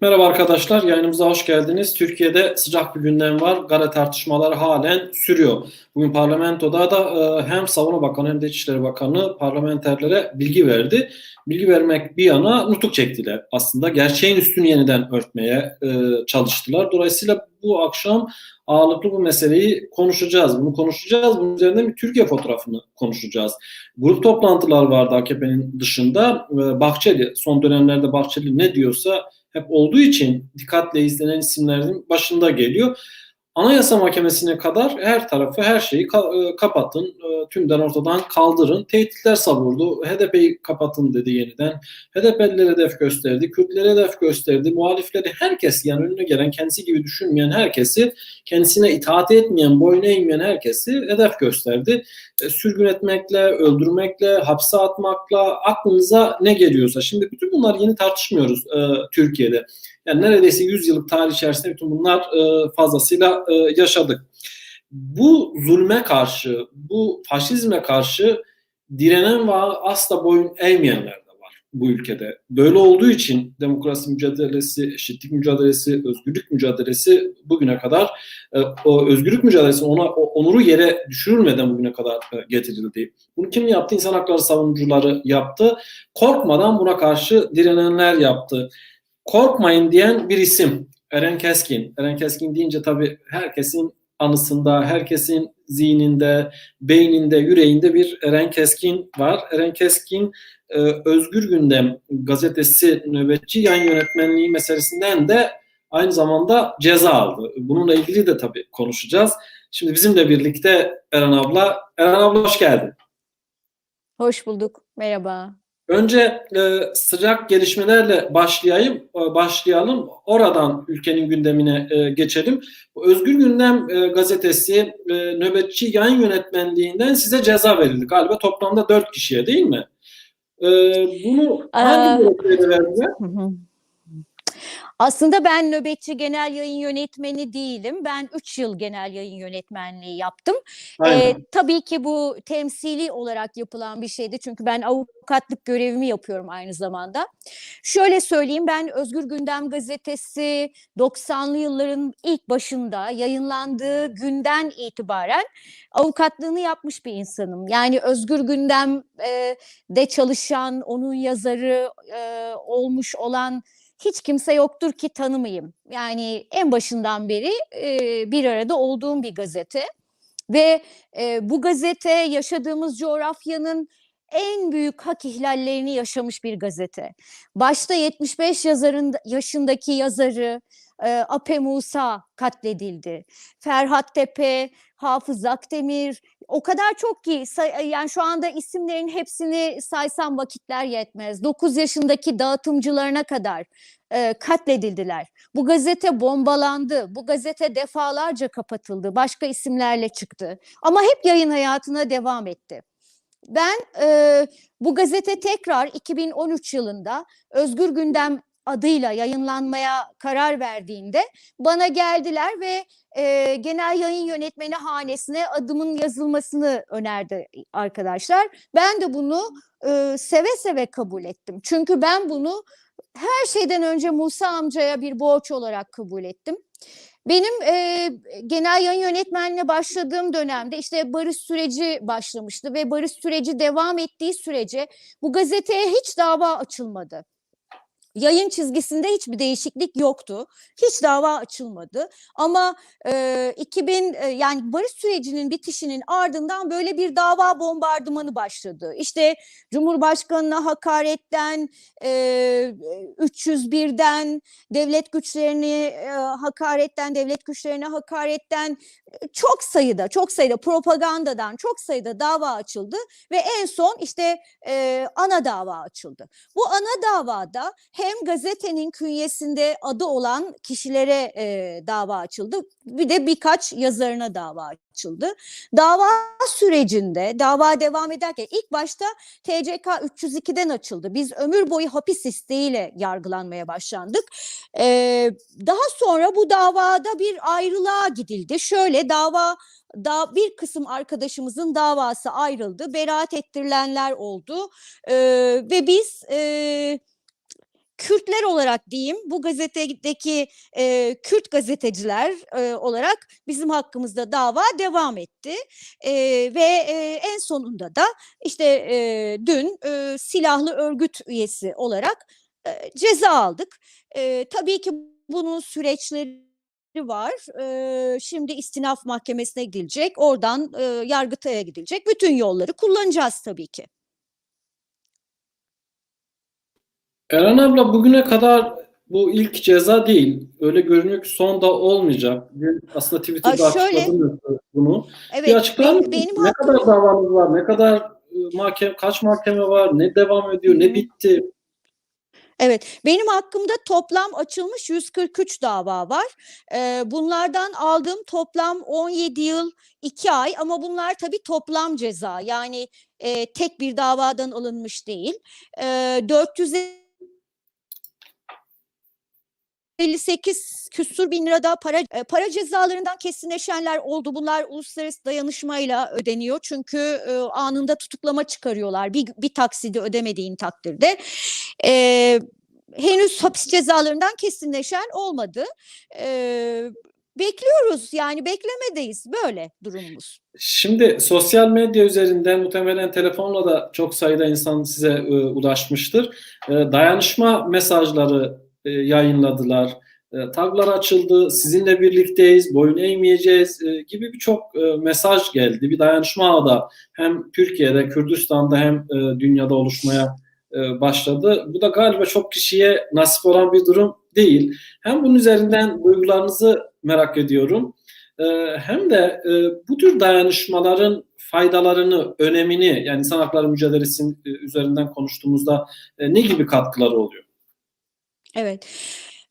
Merhaba arkadaşlar, yayınımıza hoş geldiniz. Türkiye'de sıcak bir gündem var. Gare tartışmaları halen sürüyor. Bugün parlamentoda da e, hem Savunma Bakanı hem de İçişleri Bakanı parlamenterlere bilgi verdi. Bilgi vermek bir yana nutuk çektiler. Aslında gerçeğin üstünü yeniden örtmeye e, çalıştılar. Dolayısıyla bu akşam ağırlıklı bu meseleyi konuşacağız. Bunu konuşacağız. Bunun üzerinde bir Türkiye fotoğrafını konuşacağız. Grup toplantılar vardı AKP'nin dışında. E, Bahçeli, son dönemlerde Bahçeli ne diyorsa hep olduğu için dikkatle izlenen isimlerin başında geliyor. Anayasa Mahkemesi'ne kadar her tarafı, her şeyi ka- kapatın, e, tümden ortadan kaldırın. Tehditler savurdu. HDP'yi kapatın dedi yeniden. HDP'lilere hedef gösterdi, Kürtlere hedef gösterdi, muhalifleri herkes yani önüne gelen kendisi gibi düşünmeyen herkesi, kendisine itaat etmeyen, boyun eğmeyen herkesi hedef gösterdi. E, sürgün etmekle, öldürmekle, hapse atmakla aklınıza ne geliyorsa. Şimdi bütün bunlar yeni tartışmıyoruz e, Türkiye'de. Yani neredeyse 100 yıllık tarih içerisinde bütün bunlar e, fazlasıyla e, yaşadık. Bu zulme karşı, bu faşizme karşı direnen ve asla boyun eğmeyenler de var bu ülkede. Böyle olduğu için demokrasi mücadelesi, eşitlik mücadelesi, özgürlük mücadelesi bugüne kadar e, o özgürlük mücadelesi ona o onuru yere düşürülmeden bugüne kadar e, getirildi. Bunu kim yaptı? İnsan hakları savunucuları yaptı. Korkmadan buna karşı direnenler yaptı korkmayın diyen bir isim Eren Keskin. Eren Keskin deyince tabii herkesin anısında, herkesin zihninde, beyninde, yüreğinde bir Eren Keskin var. Eren Keskin e, Özgür Gündem gazetesi nöbetçi yayın yönetmenliği meselesinden de aynı zamanda ceza aldı. Bununla ilgili de tabii konuşacağız. Şimdi bizimle birlikte Eren abla. Eren abla hoş geldin. Hoş bulduk. Merhaba. Önce e, sıcak gelişmelerle başlayayım, e, başlayalım. Oradan ülkenin gündemine e, geçelim. Özgür Gündem e, gazetesi e, nöbetçi yayın yönetmenliğinden size ceza verildi. Galiba toplamda dört kişiye değil mi? E, bunu hangi gerekçeyle verdiler? Aslında ben nöbetçi genel yayın yönetmeni değilim. Ben 3 yıl genel yayın yönetmenliği yaptım. Ee, tabii ki bu temsili olarak yapılan bir şeydi. Çünkü ben avukatlık görevimi yapıyorum aynı zamanda. Şöyle söyleyeyim ben Özgür Gündem gazetesi 90'lı yılların ilk başında yayınlandığı günden itibaren avukatlığını yapmış bir insanım. Yani Özgür Gündem e, de çalışan, onun yazarı e, olmuş olan hiç kimse yoktur ki tanımayayım. Yani en başından beri e, bir arada olduğum bir gazete ve e, bu gazete yaşadığımız coğrafyanın en büyük hak ihlallerini yaşamış bir gazete. Başta 75 yazarın yaşındaki yazarı e, Ape Musa katledildi. Ferhat Tepe, Hafız Akdemir, o kadar çok ki yani şu anda isimlerin hepsini saysam vakitler yetmez. 9 yaşındaki dağıtımcılarına kadar e, katledildiler. Bu gazete bombalandı. Bu gazete defalarca kapatıldı. Başka isimlerle çıktı. Ama hep yayın hayatına devam etti. Ben e, bu gazete tekrar 2013 yılında Özgür Gündem adıyla yayınlanmaya karar verdiğinde bana geldiler ve e, genel yayın yönetmeni hanesine adımın yazılmasını önerdi arkadaşlar. Ben de bunu e, seve seve kabul ettim. Çünkü ben bunu her şeyden önce Musa amcaya bir borç olarak kabul ettim. Benim e, genel yayın yönetmenliğine başladığım dönemde işte barış süreci başlamıştı ve barış süreci devam ettiği sürece bu gazeteye hiç dava açılmadı. Yayın çizgisinde hiçbir değişiklik yoktu. Hiç dava açılmadı. Ama e, 2000 e, yani barış sürecinin bitişinin ardından böyle bir dava bombardımanı başladı. İşte Cumhurbaşkanına hakaretten, e, 301'den, devlet güçlerini e, hakaretten, devlet güçlerine hakaretten çok sayıda, çok sayıda propagandadan çok sayıda dava açıldı ve en son işte e, ana dava açıldı. Bu ana davada hem gazetenin künyesinde adı olan kişilere e, dava açıldı bir de birkaç yazarına dava açıldı. Dava sürecinde dava devam ederken ilk başta TCK 302'den açıldı. Biz ömür boyu hapis isteğiyle yargılanmaya başlandık. Ee, daha sonra bu davada bir ayrılığa gidildi. Şöyle dava da bir kısım arkadaşımızın davası ayrıldı. Beraat ettirilenler oldu. Ee, ve biz e, Kürtler olarak diyeyim bu gazetedeki e, Kürt gazeteciler e, olarak bizim hakkımızda dava devam etti E, ve e, en sonunda da işte e, dün e, silahlı örgüt üyesi olarak e, ceza aldık. E, tabii ki bunun süreçleri var. E, şimdi istinaf mahkemesine gidilecek. Oradan e, Yargıtay'a gidilecek. Bütün yolları kullanacağız tabii ki. Eren abla bugüne kadar bu ilk ceza değil. Öyle görünüyor ki son da olmayacak. Aslında Twitter'da Aa, şöyle, bunu. Evet, bir açıklar benim. Benim ne hakkım... kadar davanız var? Ne kadar e, mahkeme, kaç mahkeme var? Ne devam ediyor? Hı. Ne bitti? Evet, benim hakkımda toplam açılmış 143 dava var. Ee, bunlardan aldığım toplam 17 yıl 2 ay ama bunlar tabii toplam ceza. Yani e, tek bir davadan alınmış değil. Ee, e, 450 58 küsur bin lira daha para e, para cezalarından kesinleşenler oldu. Bunlar uluslararası dayanışmayla ödeniyor. Çünkü e, anında tutuklama çıkarıyorlar. Bir, bir taksidi ödemediğin takdirde. E, henüz hapis cezalarından kesinleşen olmadı. E, bekliyoruz yani beklemedeyiz böyle durumumuz. Şimdi sosyal medya üzerinden muhtemelen telefonla da çok sayıda insan size e, ulaşmıştır. E, dayanışma mesajları e, yayınladılar. E, taglar açıldı. Sizinle birlikteyiz, boyun eğmeyeceğiz e, gibi birçok e, mesaj geldi. Bir dayanışma ağı da hem Türkiye'de, Kürdistan'da hem dünyada oluşmaya başladı. Bu da galiba çok kişiye nasip olan bir durum değil. Hem bunun üzerinden duygularınızı merak ediyorum. Hem de bu tür dayanışmaların faydalarını, önemini yani insan hakları mücadelesi üzerinden konuştuğumuzda ne gibi katkıları oluyor? Evet.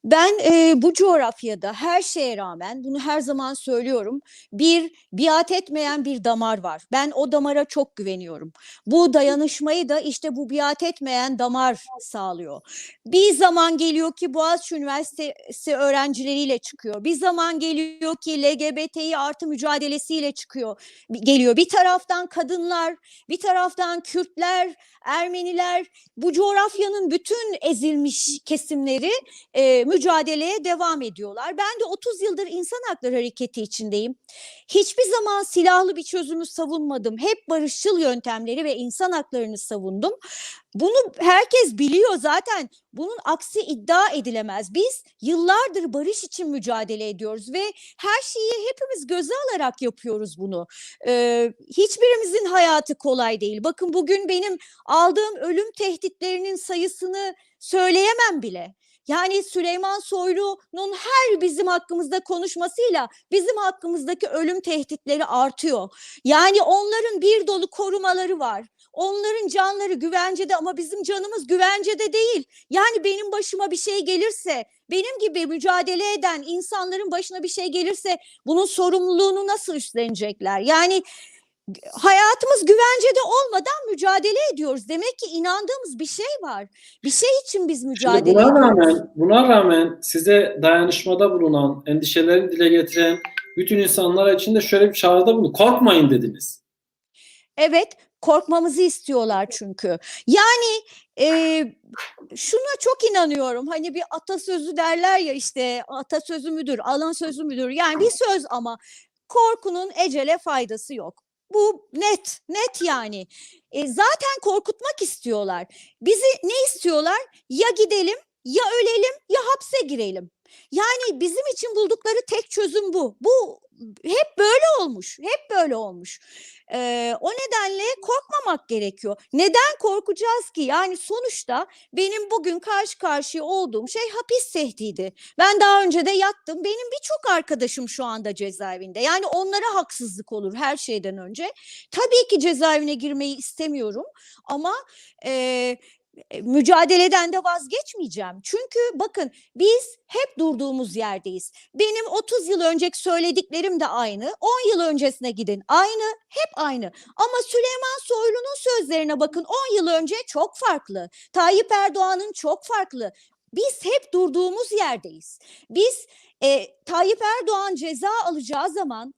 Ben e, bu coğrafyada her şeye rağmen bunu her zaman söylüyorum. Bir biat etmeyen bir damar var. Ben o damara çok güveniyorum. Bu dayanışmayı da işte bu biat etmeyen damar sağlıyor. Bir zaman geliyor ki Boğaziçi Üniversitesi öğrencileriyle çıkıyor. Bir zaman geliyor ki LGBTİ artı mücadelesiyle çıkıyor. Geliyor. Bir taraftan kadınlar, bir taraftan Kürtler, Ermeniler, bu coğrafyanın bütün ezilmiş kesimleri e, mücadeleye devam ediyorlar. Ben de 30 yıldır insan hakları hareketi içindeyim. Hiçbir zaman silahlı bir çözümü savunmadım. Hep barışçıl yöntemleri ve insan haklarını savundum. Bunu herkes biliyor zaten. Bunun aksi iddia edilemez. Biz yıllardır barış için mücadele ediyoruz ve her şeyi hepimiz göze alarak yapıyoruz bunu. Ee, hiçbirimizin hayatı kolay değil. Bakın bugün benim aldığım ölüm tehditlerinin sayısını söyleyemem bile. Yani Süleyman Soylu'nun her bizim hakkımızda konuşmasıyla bizim hakkımızdaki ölüm tehditleri artıyor. Yani onların bir dolu korumaları var. Onların canları güvencede ama bizim canımız güvencede değil. Yani benim başıma bir şey gelirse, benim gibi mücadele eden insanların başına bir şey gelirse bunun sorumluluğunu nasıl üstlenecekler? Yani hayatımız güvencede olmadan mücadele ediyoruz. Demek ki inandığımız bir şey var. Bir şey için biz mücadele Şimdi buna ediyoruz. rağmen, buna rağmen size dayanışmada bulunan, endişelerini dile getiren bütün insanlar için de şöyle bir çağrıda bulundu. Korkmayın dediniz. Evet, korkmamızı istiyorlar çünkü. Yani e, şuna çok inanıyorum. Hani bir atasözü derler ya işte atasözü müdür, alan sözü müdür? Yani bir söz ama korkunun ecele faydası yok. Bu net, net yani. E, zaten korkutmak istiyorlar. Bizi ne istiyorlar? Ya gidelim, ya ölelim, ya hapse girelim. Yani bizim için buldukları tek çözüm bu. Bu hep böyle olmuş, hep böyle olmuş. Ee, o nedenle korkmamak gerekiyor. Neden korkacağız ki? Yani sonuçta benim bugün karşı karşıya olduğum şey hapis tehdidi. Ben daha önce de yattım. Benim birçok arkadaşım şu anda cezaevinde. Yani onlara haksızlık olur her şeyden önce. Tabii ki cezaevine girmeyi istemiyorum ama e, mücadeleden de vazgeçmeyeceğim. Çünkü bakın biz hep durduğumuz yerdeyiz. Benim 30 yıl önceki söylediklerim de aynı. 10 yıl öncesine gidin. Aynı, hep aynı. Ama Süleyman Soylu'nun sözlerine bakın 10 yıl önce çok farklı. Tayyip Erdoğan'ın çok farklı. Biz hep durduğumuz yerdeyiz. Biz e, Tayyip Erdoğan ceza alacağı zaman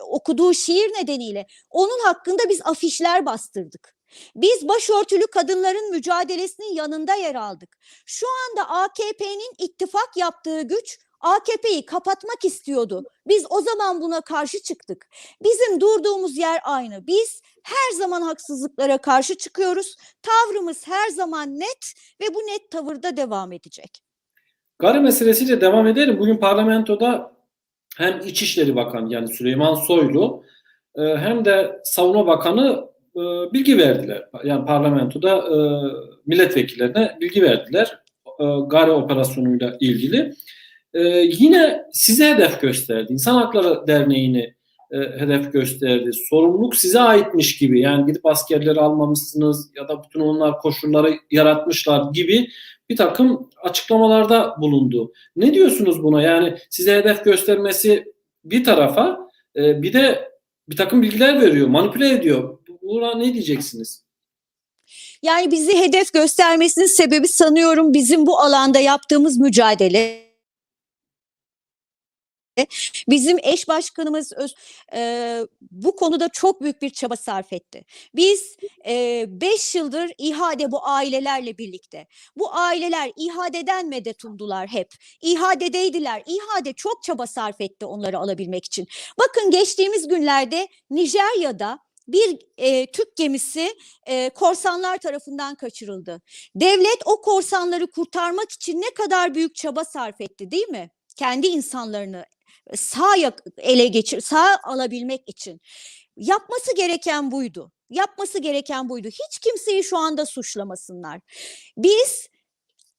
okuduğu şiir nedeniyle onun hakkında biz afişler bastırdık. Biz başörtülü kadınların mücadelesinin yanında yer aldık. Şu anda AKP'nin ittifak yaptığı güç AKP'yi kapatmak istiyordu. Biz o zaman buna karşı çıktık. Bizim durduğumuz yer aynı. Biz her zaman haksızlıklara karşı çıkıyoruz. Tavrımız her zaman net ve bu net tavırda devam edecek. Gari meselesiyle devam edelim. Bugün parlamentoda hem İçişleri Bakanı yani Süleyman Soylu e, hem de Savunma Bakanı e, bilgi verdiler. Yani parlamentoda e, milletvekillerine bilgi verdiler. Gari operasyonuyla ilgili. Yine size hedef gösterdi. İnsan Hakları Derneği'ni hedef gösterdi. Sorumluluk size aitmiş gibi. Yani gidip askerleri almamışsınız ya da bütün onlar koşulları yaratmışlar gibi bir takım açıklamalarda bulundu. Ne diyorsunuz buna? Yani size hedef göstermesi bir tarafa bir de bir takım bilgiler veriyor, manipüle ediyor. Buna ne diyeceksiniz? Yani bizi hedef göstermesinin sebebi sanıyorum bizim bu alanda yaptığımız mücadele. Bizim eş başkanımız e, bu konuda çok büyük bir çaba sarf etti. Biz 5 e, yıldır İHA'de bu ailelerle birlikte. Bu aileler İHA'deden medet umdular hep. İHA'dedeydiler. İHA'de çok çaba sarf etti onları alabilmek için. Bakın geçtiğimiz günlerde Nijerya'da bir e, Türk gemisi e, korsanlar tarafından kaçırıldı. Devlet o korsanları kurtarmak için ne kadar büyük çaba sarf etti değil mi? Kendi insanlarını sağ ele geçir, sağ alabilmek için. Yapması gereken buydu. Yapması gereken buydu. Hiç kimseyi şu anda suçlamasınlar. Biz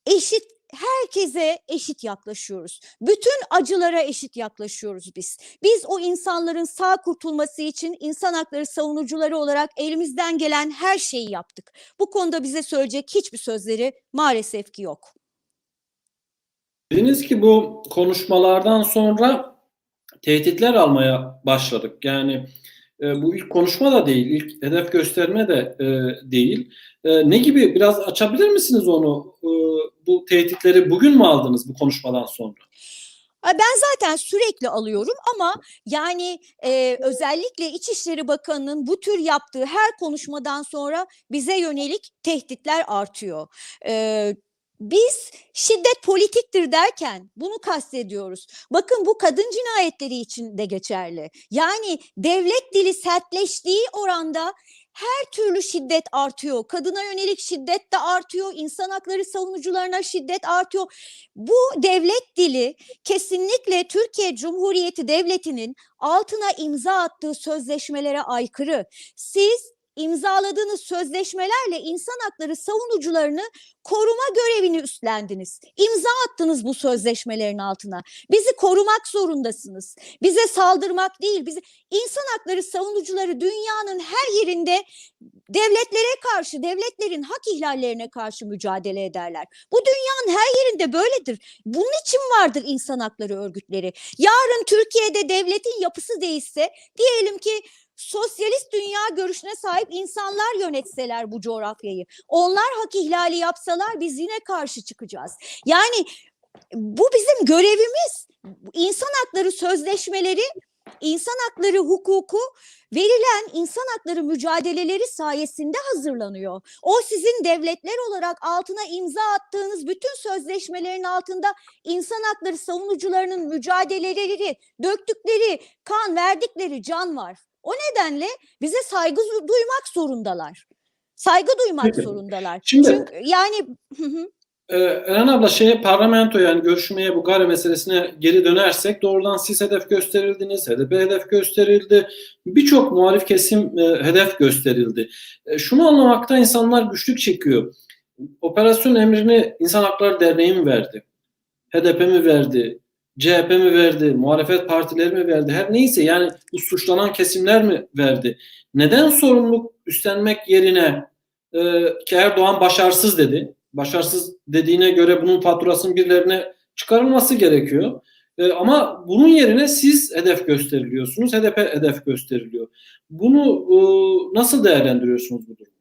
eşit herkese eşit yaklaşıyoruz. Bütün acılara eşit yaklaşıyoruz biz. Biz o insanların sağ kurtulması için insan hakları savunucuları olarak elimizden gelen her şeyi yaptık. Bu konuda bize söyleyecek hiçbir sözleri maalesef ki yok. Dediniz ki bu konuşmalardan sonra tehditler almaya başladık. Yani e, bu ilk konuşma da değil, ilk hedef gösterme de e, değil. E, ne gibi biraz açabilir misiniz onu? E, bu tehditleri bugün mü aldınız bu konuşmadan sonra? Ben zaten sürekli alıyorum ama yani e, özellikle İçişleri Bakanı'nın bu tür yaptığı her konuşmadan sonra bize yönelik tehditler artıyor. E, biz şiddet politiktir derken bunu kastediyoruz. Bakın bu kadın cinayetleri için de geçerli. Yani devlet dili sertleştiği oranda her türlü şiddet artıyor. Kadına yönelik şiddet de artıyor. İnsan hakları savunucularına şiddet artıyor. Bu devlet dili kesinlikle Türkiye Cumhuriyeti Devleti'nin altına imza attığı sözleşmelere aykırı. Siz imzaladığınız sözleşmelerle insan hakları savunucularını koruma görevini üstlendiniz. İmza attınız bu sözleşmelerin altına. Bizi korumak zorundasınız. Bize saldırmak değil, bizi insan hakları savunucuları dünyanın her yerinde devletlere karşı, devletlerin hak ihlallerine karşı mücadele ederler. Bu dünyanın her yerinde böyledir. Bunun için vardır insan hakları örgütleri. Yarın Türkiye'de devletin yapısı değişse diyelim ki sosyalist dünya görüşüne sahip insanlar yönetseler bu coğrafyayı, onlar hak ihlali yapsalar biz yine karşı çıkacağız. Yani bu bizim görevimiz. İnsan hakları sözleşmeleri, insan hakları hukuku verilen insan hakları mücadeleleri sayesinde hazırlanıyor. O sizin devletler olarak altına imza attığınız bütün sözleşmelerin altında insan hakları savunucularının mücadeleleri, döktükleri kan, verdikleri can var. O nedenle bize saygı duymak zorundalar. Saygı duymak Peki. zorundalar. Şimdi, Çünkü yani ee, Eren abla şeye parlamento yani görüşmeye bu Gare meselesine geri dönersek doğrudan siz hedef gösterildiniz, HDP hedef gösterildi. Birçok muhalif kesim e, hedef gösterildi. E, şunu anlamakta insanlar güçlük çekiyor. Operasyon emrini İnsan Hakları Derneği mi verdi? HDP mi verdi? CHP mi verdi, muhalefet partileri mi verdi, her neyse yani bu suçlanan kesimler mi verdi? Neden sorumluluk üstlenmek yerine e, ki Erdoğan başarısız dedi. Başarısız dediğine göre bunun faturasının birilerine çıkarılması gerekiyor. E, ama bunun yerine siz hedef gösteriliyorsunuz, HDP hedef gösteriliyor. Bunu e, nasıl değerlendiriyorsunuz bu durumu?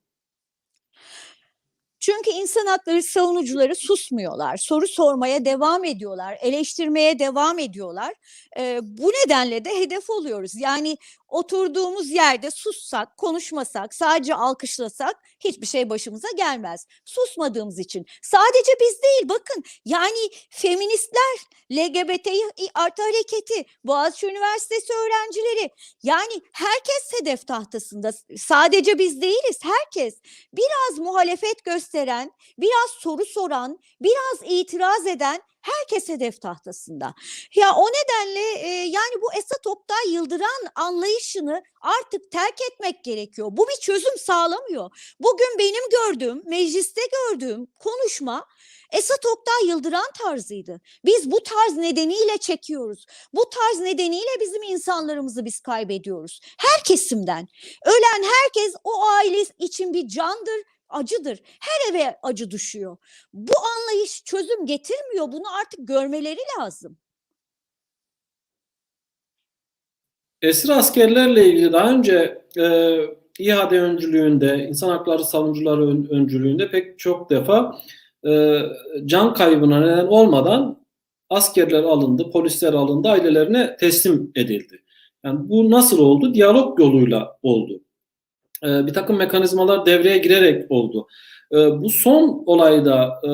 Çünkü insan hakları savunucuları susmuyorlar, soru sormaya devam ediyorlar, eleştirmeye devam ediyorlar. E, bu nedenle de hedef oluyoruz. Yani oturduğumuz yerde sussak, konuşmasak, sadece alkışlasak hiçbir şey başımıza gelmez. Susmadığımız için. Sadece biz değil bakın yani feministler, LGBTİ artı hareketi, Boğaziçi Üniversitesi öğrencileri yani herkes hedef tahtasında. Sadece biz değiliz herkes. Biraz muhalefet gösteren, biraz soru soran, biraz itiraz eden herkes hedef tahtasında. Ya o nedenle e, yani bu Esat Oktay Yıldıran anlayışını artık terk etmek gerekiyor. Bu bir çözüm sağlamıyor. Bugün benim gördüğüm, mecliste gördüğüm konuşma Esat Oktay Yıldıran tarzıydı. Biz bu tarz nedeniyle çekiyoruz. Bu tarz nedeniyle bizim insanlarımızı biz kaybediyoruz. Her kesimden. Ölen herkes o aile için bir candır, acıdır. Her eve acı düşüyor. Bu anlayış çözüm getirmiyor. Bunu artık görmeleri lazım. Esir askerlerle ilgili daha önce e, İHAD öncülüğünde, insan hakları savunucuları ön, öncülüğünde pek çok defa e, can kaybına neden olmadan askerler alındı, polisler alındı, ailelerine teslim edildi. Yani bu nasıl oldu? Diyalog yoluyla oldu. E, bir takım mekanizmalar devreye girerek oldu. E, bu son olayda e,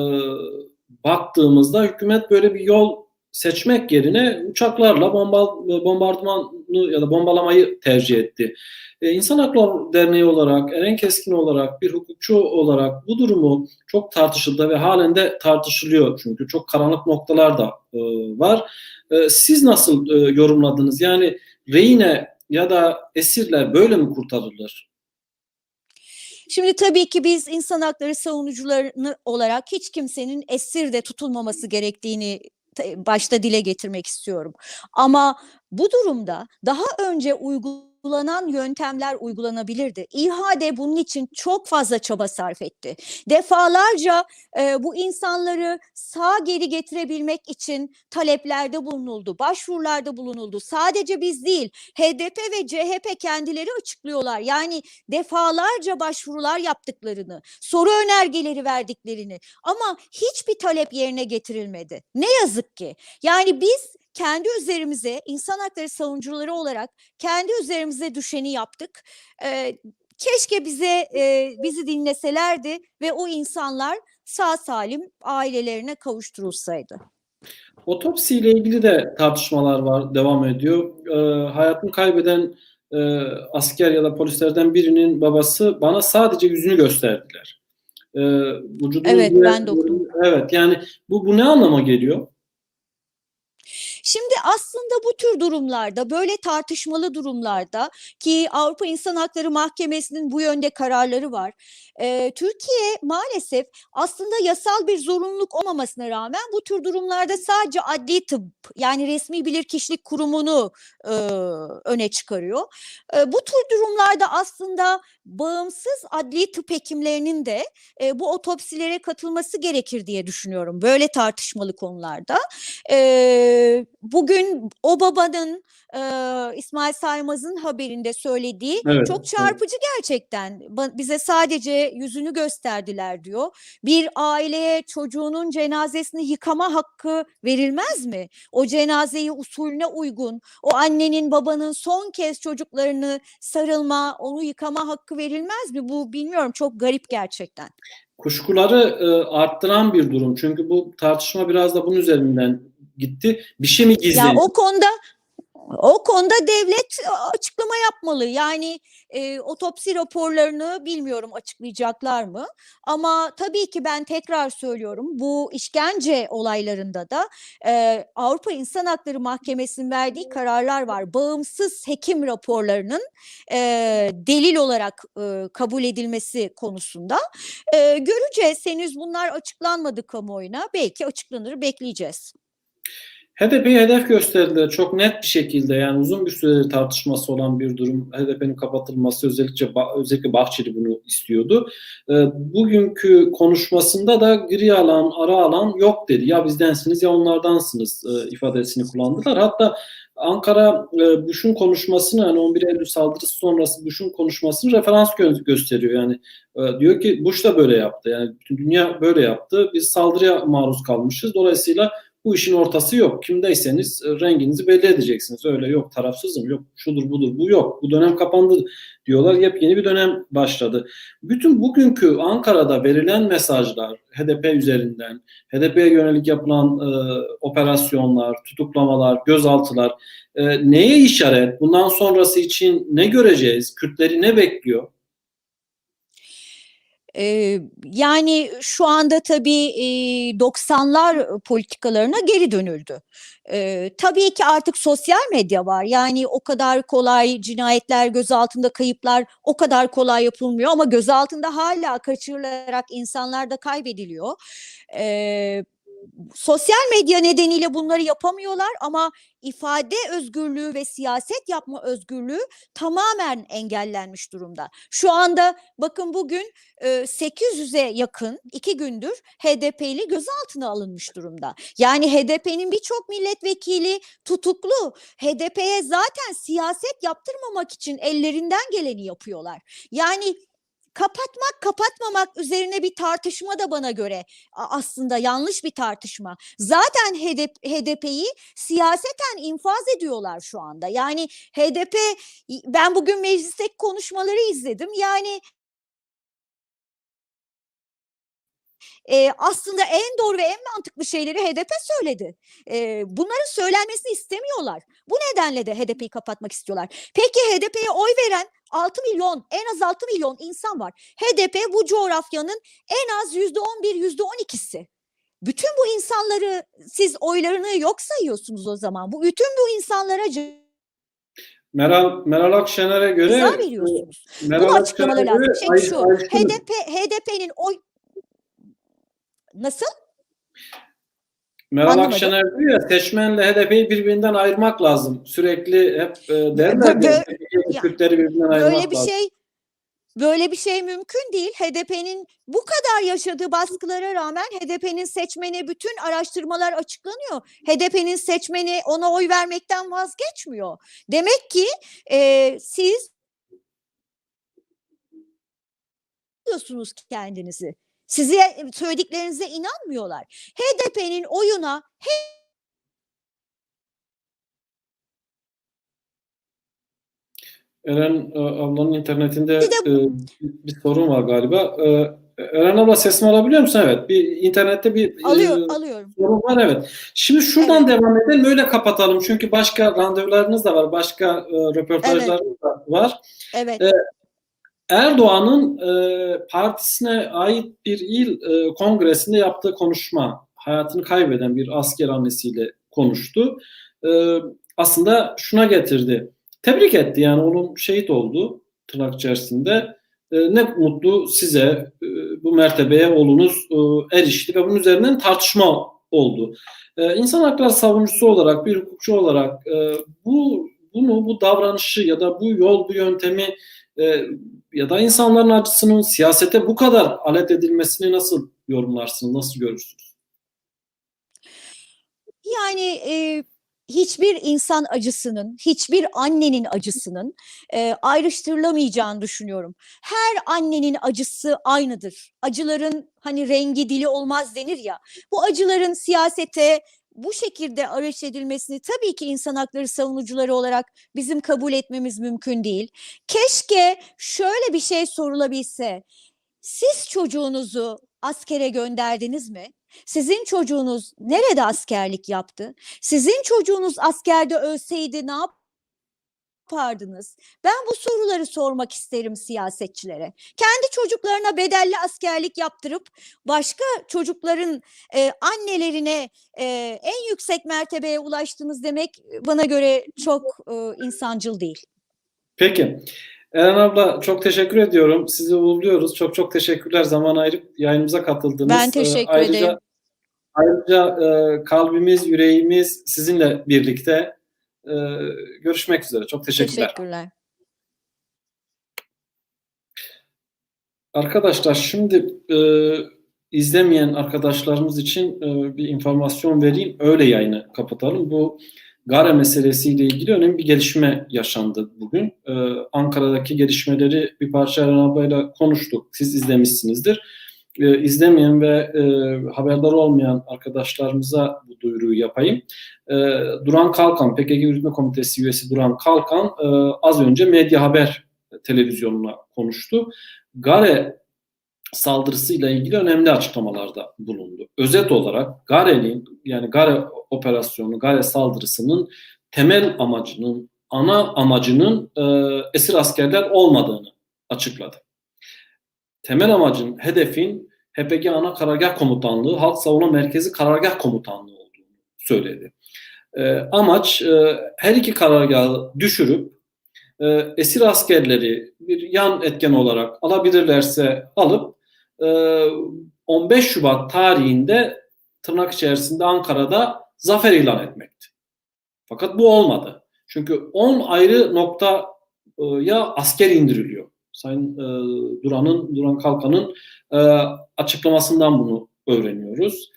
baktığımızda hükümet böyle bir yol seçmek yerine uçaklarla bomba, bombardımanı ya da bombalamayı tercih etti. Ee, İnsan Hakları Derneği olarak, Eren Keskin olarak, bir hukukçu olarak bu durumu çok tartışıldı ve halen de tartışılıyor çünkü çok karanlık noktalar da e, var. E, siz nasıl e, yorumladınız? Yani rehine ya da esirler böyle mi kurtarılır? Şimdi tabii ki biz insan hakları savunucuları olarak hiç kimsenin esirde tutulmaması gerektiğini başta dile getirmek istiyorum. Ama bu durumda daha önce uygulanan yöntemler uygulanabilirdi. İHAD bunun için çok fazla çaba sarf etti. Defalarca e, bu insanları sağ geri getirebilmek için taleplerde bulunuldu, başvurularda bulunuldu. Sadece biz değil, HDP ve CHP kendileri açıklıyorlar. Yani defalarca başvurular yaptıklarını, soru önergeleri verdiklerini ama hiçbir talep yerine getirilmedi. Ne yazık ki. Yani biz kendi üzerimize insan hakları savunucuları olarak kendi üzerimize düşeni yaptık. Ee, keşke bize e, bizi dinleselerdi ve o insanlar sağ salim ailelerine kavuşturulsaydı. Otopsiyle ilgili de tartışmalar var, devam ediyor. Ee, hayatını kaybeden e, asker ya da polislerden birinin babası bana sadece yüzünü gösterdiler. Ee, evet, ben de okudum. Evet, yani bu bu ne anlama geliyor? Şimdi aslında bu tür durumlarda, böyle tartışmalı durumlarda ki Avrupa İnsan Hakları Mahkemesi'nin bu yönde kararları var. E, Türkiye maalesef aslında yasal bir zorunluluk olmamasına rağmen bu tür durumlarda sadece adli tıp yani resmi bilirkişilik kurumunu e, öne çıkarıyor. E, bu tür durumlarda aslında bağımsız adli tıp hekimlerinin de e, bu otopsilere katılması gerekir diye düşünüyorum. Böyle tartışmalı konularda. E, bugün o babanın e, İsmail Saymaz'ın haberinde söylediği evet, çok çarpıcı evet. gerçekten. Bize sadece yüzünü gösterdiler diyor. Bir aileye çocuğunun cenazesini yıkama hakkı verilmez mi? O cenazeyi usulüne uygun, o annenin babanın son kez çocuklarını sarılma, onu yıkama hakkı verilmez mi? Bu bilmiyorum çok garip gerçekten kuşkuları e, arttıran bir durum. Çünkü bu tartışma biraz da bunun üzerinden gitti. Bir şey mi gizleniyor? Ya o konuda o konuda devlet açıklama yapmalı. Yani e, otopsi raporlarını bilmiyorum açıklayacaklar mı? Ama tabii ki ben tekrar söylüyorum bu işkence olaylarında da e, Avrupa İnsan Hakları Mahkemesi'nin verdiği kararlar var. Bağımsız hekim raporlarının e, delil olarak e, kabul edilmesi konusunda. E, göreceğiz. Henüz bunlar açıklanmadı kamuoyuna. Belki açıklanır bekleyeceğiz. HDP'ye hedef gösterdiler çok net bir şekilde yani uzun bir süredir tartışması olan bir durum. HDP'nin kapatılması özellikle özellikle Bahçeli bunu istiyordu. E, bugünkü konuşmasında da gri alan, ara alan yok dedi. Ya bizdensiniz ya onlardansınız e, ifadesini kullandılar. Hatta Ankara e, Bush'un konuşmasını yani 11 Eylül saldırısı sonrası Bush'un konuşmasını referans gö- gösteriyor. Yani e, diyor ki Bush da böyle yaptı. Yani dünya böyle yaptı. Biz saldırıya maruz kalmışız. Dolayısıyla bu işin ortası yok. Kimdeyseniz e, renginizi belli edeceksiniz. Öyle yok tarafsızım, yok şudur budur bu yok. Bu dönem kapandı diyorlar. Yepyeni bir dönem başladı. Bütün bugünkü Ankara'da verilen mesajlar HDP üzerinden, HDP'ye yönelik yapılan e, operasyonlar, tutuklamalar, gözaltılar e, neye işaret? Bundan sonrası için ne göreceğiz? Kürtleri ne bekliyor? Ee, yani şu anda tabii e, 90'lar politikalarına geri dönüldü. Ee, tabii ki artık sosyal medya var. Yani o kadar kolay cinayetler, gözaltında kayıplar o kadar kolay yapılmıyor ama gözaltında hala kaçırılarak insanlar da kaybediliyor. Ee, sosyal medya nedeniyle bunları yapamıyorlar ama ifade özgürlüğü ve siyaset yapma özgürlüğü tamamen engellenmiş durumda. Şu anda bakın bugün e, 800'e yakın iki gündür HDP'li gözaltına alınmış durumda. Yani HDP'nin birçok milletvekili tutuklu. HDP'ye zaten siyaset yaptırmamak için ellerinden geleni yapıyorlar. Yani kapatmak kapatmamak üzerine bir tartışma da bana göre aslında yanlış bir tartışma. Zaten HDP, HDP'yi siyaseten infaz ediyorlar şu anda. Yani HDP ben bugün meclisteki konuşmaları izledim. Yani e, aslında en doğru ve en mantıklı şeyleri HDP söyledi. E, bunların söylenmesini istemiyorlar. Bu nedenle de HDP'yi kapatmak istiyorlar. Peki HDP'ye oy veren 6 milyon, en az 6 milyon insan var. HDP bu coğrafyanın en az yüzde 11, yüzde 12'si. Bütün bu insanları siz oylarını yok sayıyorsunuz o zaman. Bu bütün bu insanlara Meral Meral Akşener'e göre ceza veriyorsunuz. Meral Bunu açıklamaları lazım. Şey şu. HDP HDP'nin oy nasıl? Meral Anlamadım. Akşener diyor ya seçmenle HDP'yi birbirinden ayırmak lazım. Sürekli hep e, derler ya, Kürtleri birbirinden ayırmak Böyle bir lazım. şey böyle bir şey mümkün değil. HDP'nin bu kadar yaşadığı baskılara rağmen HDP'nin seçmeni bütün araştırmalar açıklanıyor. HDP'nin seçmeni ona oy vermekten vazgeçmiyor. Demek ki e, siz diyorsunuz kendinizi. Size söylediklerinize inanmıyorlar. HDP'nin oyuna Eren e, ablanın internetinde e, bir sorun var galiba. E, Eren abla sesimi alabiliyor musun? Evet. Bir internette bir e, alıyor alıyorum. sorun var evet. Şimdi şuradan devam edelim öyle kapatalım. Çünkü başka randevularınız da var. Başka e, röportajlarınız da var. Evet. E, Erdoğan'ın e, partisine ait bir il e, kongresinde yaptığı konuşma, hayatını kaybeden bir asker annesiyle konuştu. E, aslında şuna getirdi. Tebrik etti yani onun şehit oldu tırnak içerisinde. E, ne mutlu size e, bu mertebeye oğlunuz e, erişti ve bunun üzerinden tartışma oldu. E, insan hakları savunucusu olarak, bir hukukçu olarak e, bu bunu, bu davranışı ya da bu yol, bu yöntemi e, ya da insanların acısının siyasete bu kadar alet edilmesini nasıl yorumlarsınız, nasıl görürsünüz? Yani e, hiçbir insan acısının, hiçbir annenin acısının e, ayrıştırılamayacağını düşünüyorum. Her annenin acısı aynıdır. Acıların hani rengi dili olmaz denir ya. Bu acıların siyasete bu şekilde araç edilmesini tabii ki insan hakları savunucuları olarak bizim kabul etmemiz mümkün değil. Keşke şöyle bir şey sorulabilse. Siz çocuğunuzu askere gönderdiniz mi? Sizin çocuğunuz nerede askerlik yaptı? Sizin çocuğunuz askerde ölseydi ne yapardınız? Ben bu soruları sormak isterim siyasetçilere. Kendi çocuklarına bedelli askerlik yaptırıp başka çocukların e, annelerine e, en yüksek mertebeye ulaştınız demek bana göre çok e, insancıl değil. Peki. Eren abla çok teşekkür ediyorum. Sizi uğurluyoruz. Çok çok teşekkürler zaman ayırıp yayınımıza katıldınız. Ben teşekkür Ee, ayrıca, ederim. Ayrıca e, kalbimiz, yüreğimiz sizinle birlikte. E, görüşmek üzere. Çok teşekkürler. Teşekkürler. Arkadaşlar şimdi e, izlemeyen arkadaşlarımız için e, bir informasyon vereyim. Öyle yayını kapatalım. Bu Gare meselesiyle ilgili önemli bir gelişme yaşandı bugün. Ee, Ankara'daki gelişmeleri bir parça Eren konuştuk. Siz izlemişsinizdir. Ee, izlemeyen ve e, haberdar olmayan arkadaşlarımıza bu duyuruyu yapayım. Ee, Duran Kalkan, PKK Yürütme Komitesi üyesi Duran Kalkan e, az önce Medya Haber televizyonuna konuştu. Gare saldırısıyla ilgili önemli açıklamalarda bulundu. Özet olarak Gare'nin yani Gare operasyonu, Gare saldırısının temel amacının, ana amacının e, esir askerler olmadığını açıkladı. Temel amacın, hedefin HPG Ana Karargah Komutanlığı, Halk Savunma Merkezi Karargah Komutanlığı olduğunu söyledi. E, amaç e, her iki karargahı düşürüp e, esir askerleri bir yan etken olarak alabilirlerse alıp e, 15 Şubat tarihinde tırnak içerisinde Ankara'da zafer ilan etmekti. Fakat bu olmadı. Çünkü 10 ayrı noktaya asker indiriliyor. Sayın e, Duran'ın, Duran Kalkan'ın e, açıklamasından bunu öğreniyoruz.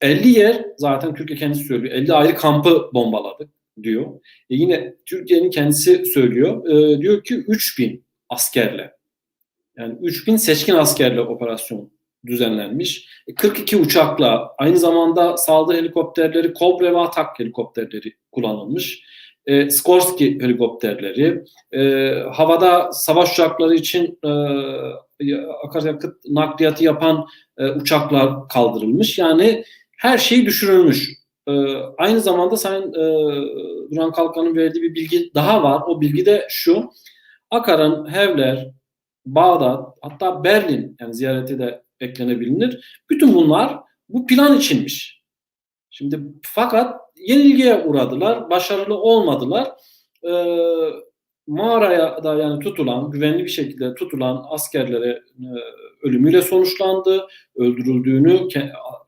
50 yer zaten Türkiye kendisi söylüyor. 50 ayrı kampı bombaladık diyor. E yine Türkiye'nin kendisi söylüyor. E, diyor ki 3000 askerle yani 3000 seçkin askerle operasyon düzenlenmiş. 42 uçakla aynı zamanda saldırı helikopterleri, Kobra ve Atak helikopterleri kullanılmış. E, Skorsky helikopterleri, e, havada savaş uçakları için e, akaryakıt nakliyatı yapan e, uçaklar kaldırılmış. Yani her şey düşürülmüş. E, aynı zamanda Sayın e, Duran Kalkan'ın verdiği bir bilgi daha var. O bilgi de şu. Akar'ın Hevler, Bağdat, hatta Berlin yani ziyareti de eklenebilir. Bütün bunlar bu plan içinmiş. Şimdi fakat yenilgiye uğradılar, başarılı olmadılar. Ee, mağaraya da yani tutulan, güvenli bir şekilde tutulan askerlere e, ölümüyle sonuçlandı. Öldürüldüğünü,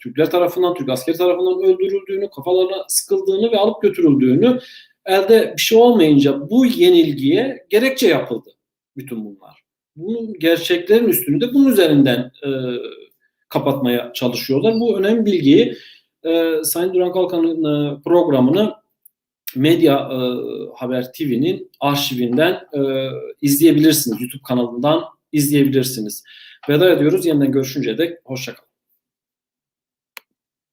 Türkler tarafından, Türk askeri tarafından öldürüldüğünü, kafalarına sıkıldığını ve alıp götürüldüğünü elde bir şey olmayınca bu yenilgiye gerekçe yapıldı bütün bunlar. Bunun gerçeklerin üstünü de bunun üzerinden e, kapatmaya çalışıyorlar. Bu önemli bilgiyi e, Sayın Duran Kalkan'ın e, programını Medya e, Haber TV'nin arşivinden e, izleyebilirsiniz. YouTube kanalından izleyebilirsiniz. Veda ediyoruz. Yeniden görüşünceye dek hoşçakalın.